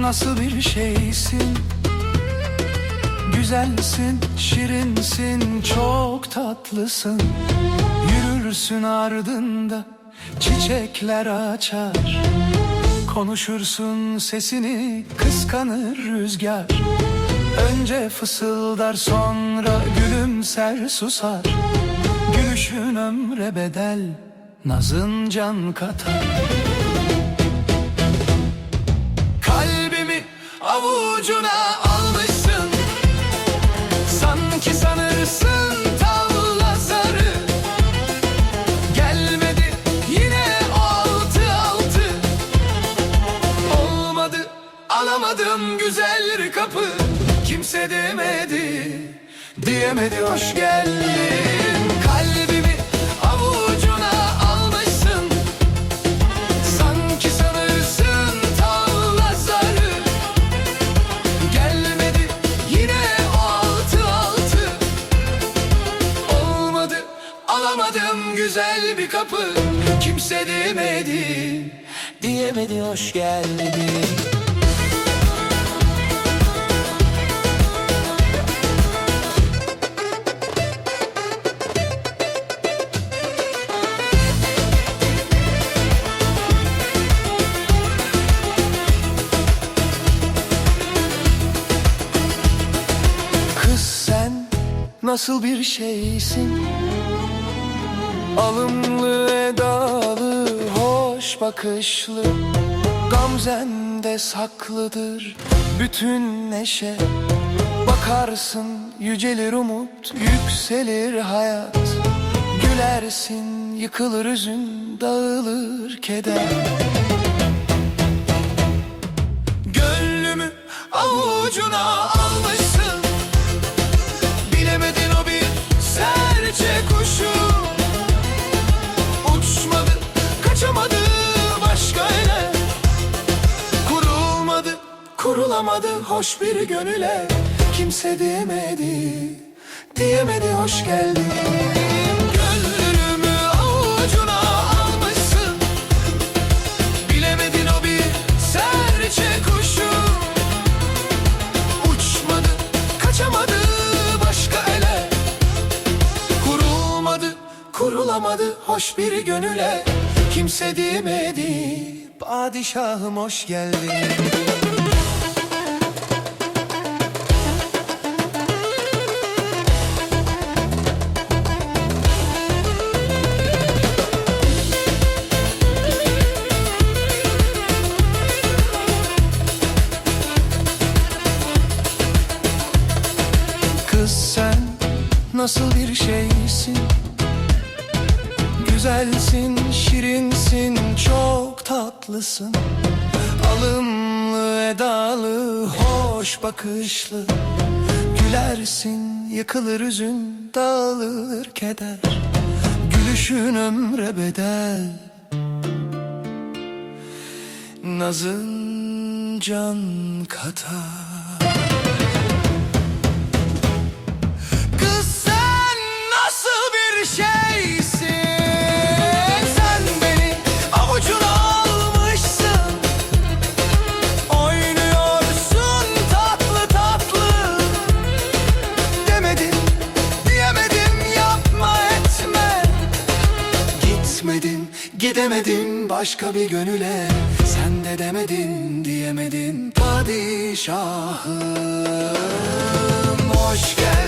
nasıl bir şeysin? Güzelsin, şirinsin, çok tatlısın. Yürürsün ardında çiçekler açar. Konuşursun sesini kıskanır rüzgar. Önce fısıldar sonra gülümser susar. Gülüşün ömre bedel nazın can katar. Kalbimi avucuna almışsın. Sanki sanırsın tavla zarı Gelmedi yine altı altı. Olmadı alamadım güzel kapı. Kimse demedi diyemedi hoş geldin alamadım güzel bir kapı. Kimse demedi diyemedi hoş geldin Kız sen nasıl bir şeysin Alımlı edalı hoş bakışlı. Gamzende saklıdır bütün neşe. Bakarsın yücelir umut yükselir hayat. Gülersin yıkılır üzün dağılır keder. Gönlümü avucuna kurulamadı hoş bir gönüle. Kimse diyemedi, diyemedi hoş geldin. Gönlümü avucuna almışsın. Bilemedin o bir serçe kuşu. Uçmadı, kaçamadı başka ele. Kurulmadı, kurulamadı hoş bir gönüle. Kimse diyemedi Padişahım hoş geldin nasıl bir şeysin? Güzelsin, şirinsin, çok tatlısın. Alımlı, edalı, hoş bakışlı. Gülersin, yıkılır üzün, dağılır keder. Gülüşün ömre bedel. Nazın can katar gidemedin başka bir gönüle. Sen de demedin diyemedin padişahım. Hoş geldin